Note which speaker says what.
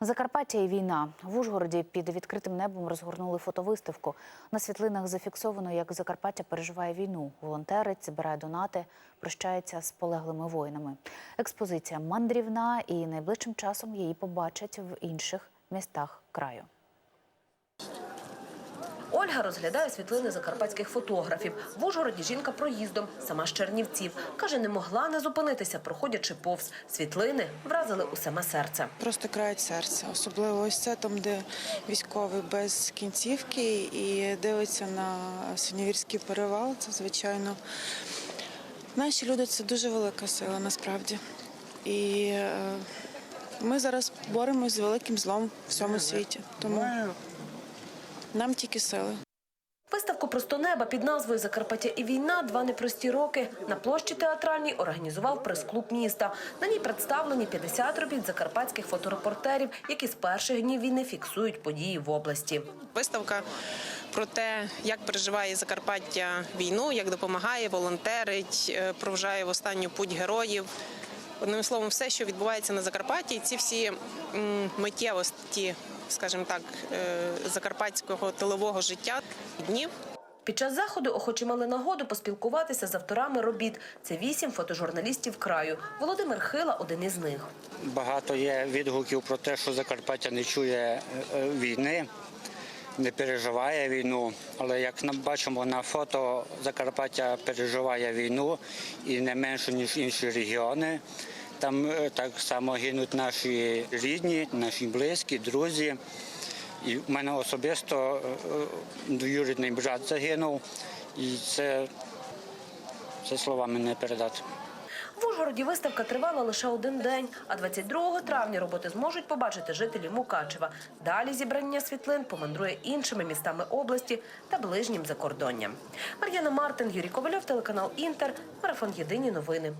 Speaker 1: Закарпаття і війна в Ужгороді під відкритим небом розгорнули фотовиставку. На світлинах зафіксовано, як Закарпаття переживає війну. Волонтерець збирає донати, прощається з полеглими воїнами. Експозиція мандрівна і найближчим часом її побачать в інших містах краю.
Speaker 2: Ольга розглядає світлини закарпатських фотографів. В Ужгороді жінка проїздом, сама з Чернівців. Каже, не могла не зупинитися, проходячи повз. Світлини вразили у саме серце.
Speaker 3: Просто крають серце, особливо ось це там, де військовий без кінцівки і дивиться на Синявірський перевал. Це звичайно. Наші люди це дуже велика сила насправді. І е, ми зараз боремось з великим злом в всьому світі. Тому нам тільки сили.
Speaker 2: Виставку «Просто неба» під назвою «Закарпаття і війна. Два непрості роки» на площі театральній організував прес-клуб міста. На ній представлені 50 робіт закарпатських фоторепортерів, які з перших днів війни фіксують події в області.
Speaker 4: Виставка про те, як переживає Закарпаття війну, як допомагає, волонтерить, е, проважає в останню путь героїв. Одним словом, все, що відбувається на Закарпатті, ці всі миттєвості, скажімо так, е, закарпатського тилового життя днів.
Speaker 2: Під час заходу охочі мали нагоду поспілкуватися з авторами робіт. Це вісім фотожурналістів краю. Володимир Хила – один із них.
Speaker 5: Багато є відгуків про те, що Закарпаття не чує е, війни, не переживає війну. Але як нам бачимо на фото, Закарпаття переживає війну і не менше, ніж інші регіони. Там е, так само гинуть наші рідні, наші близькі, друзі. І в мене особисто е, е, двоюрідний брат загинув, і це, це словами не передати.
Speaker 2: В Ужгороді виставка тривала лише один день, а 22 травня роботи зможуть побачити жителі Мукачева. Далі зібрання світлин помандрує іншими містами області та ближнім закордонням. Мар'яна Мартин, Юрій Ковальов, телеканал Інтер, марафон Єдині новини.